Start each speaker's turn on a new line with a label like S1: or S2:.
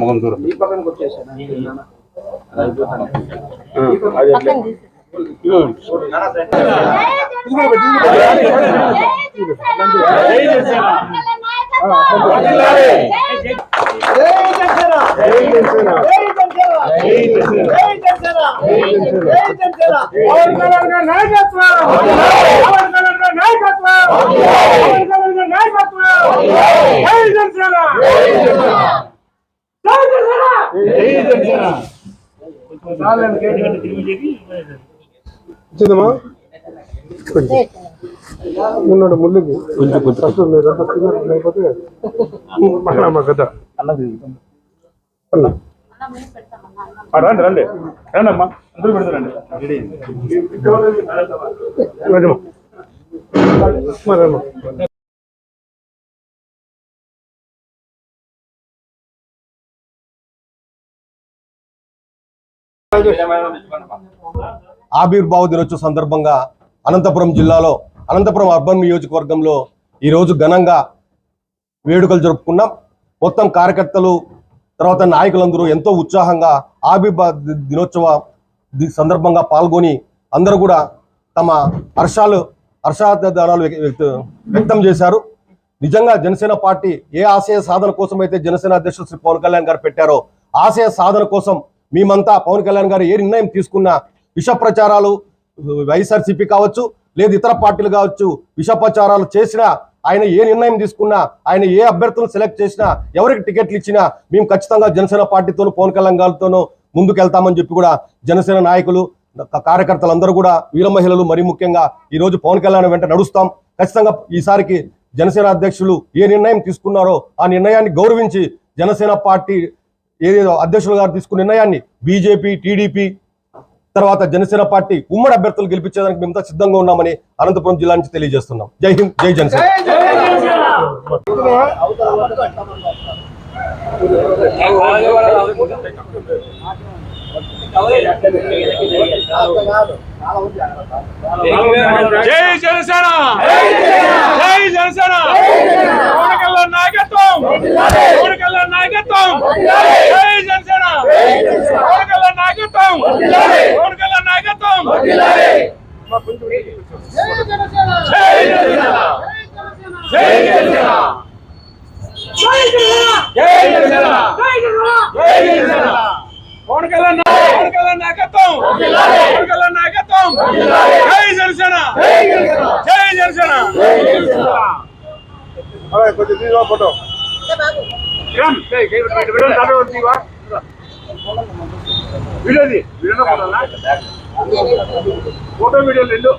S1: మొగం దూరం
S2: ఈ పక్కనకి
S3: వచ్చిందమ్మా ఉన్నాడు ముళ్ళుకి కొంచెం కొంచెం మీరంతా సిగ్నల్ లేకపోతే మళ్ళా మా కథ అన్న.
S1: రండి రండి. రండి. అమ్మా అందరూ పెడతారండి
S3: రాజమ్మ.
S4: ఆవిర్భావ దినోత్సవ సందర్భంగా అనంతపురం జిల్లాలో అనంతపురం అర్బన్ నియోజకవర్గంలో ఈరోజు ఘనంగా వేడుకలు జరుపుకున్నాం. మొత్తం కార్యకర్తలు తర్వాత నాయకులందరూ ఎంతో ఉత్సాహంగా ఆవిర్భావ దినోత్సవ ది- సందర్భంగా పాల్గొని అందరూ కూడా తమ హర్షాలు వ్యక్త- వ్యక్తం చేశారు. నిజంగా జనసేన పార్టీ ఏ ఆశయ సాధన కోసం అయితే జనసేన అధ్యక్షుడు శ్రీ పవన్ కళ్యాణ్ గారు పెట్టారో ఆశయ సాధన కోసం మేమంతా పవన్ కళ్యాణ్ గారు ఏ నిర్ణయం తీసుకున్నా విష ప్రచారాలు వైఎస్ఆర్సీపీ కావచ్చు లేదు ఇతర పార్టీలు కావచ్చు విష ప్రచారాలు చేసినా ఆయన ఏ నిర్ణయం తీసుకున్నా ఆయన ఏ అభ్యర్థులను సెలెక్ట్ చేసినా ఎవరికి టికెట్లు ఇచ్చినా మేము ఖచ్చితంగా జనసేన పార్టీతోనూ పవన్ కళ్యాణ్ గారితోనూ ముందుకెళ్తామని చెప్పి కూడా జనసేన నాయకులు కార్యకర్తలందరూ కూడా వీర మహిళలు మరీ ముఖ్యంగా ఈ రోజు పవన్ కళ్యాణ్ వెంట నడుస్తాం. ఖచ్చితంగా ఈసారికి జనసేన అధ్యక్షులు ఏ నిర్ణయం తీసుకున్నారో ఆ నిర్ణయాన్ని గౌరవించి జనసేన పార్టీ ఏదేదో అధ్యక్షులు గారు తీసుకున్న నిర్ణయాన్ని బీజేపీ టీడీపీ తర్వాత జనసేన పార్టీ ఉమ్మడి అభ్యర్థులు గెలిపించేదానికి మేమంతా సిద్ధంగా ఉన్నామని అనంతపురం జిల్లా నుంచి తెలియజేస్తున్నాం. జై హింద్ జై జనసేన.
S1: జై జనసేన! జై జనసేన పవన్ కళ్యాణ్ నాయకత్వం పవన్ కళ్యాణ్ నాయకత్వం జై జనసేన పవన్ కళ్యాణ్ నాయకత్వం పవన్ కళ్యాణ్ నాయకత్వం జై జనసేన జై జనసేన జై జనసేన జై జనసేన పవన్ కళ్యాణ్ నా- పవన్ కళ్యాణ్ నాయకత్వం పవన్ కళ్యాణ్ నాయకత్వం జై జనసేన జై జనసేన
S3: కొంచెం ఫోటో
S1: వీడియోది వీడియో ఫోటో వీడియో రెండు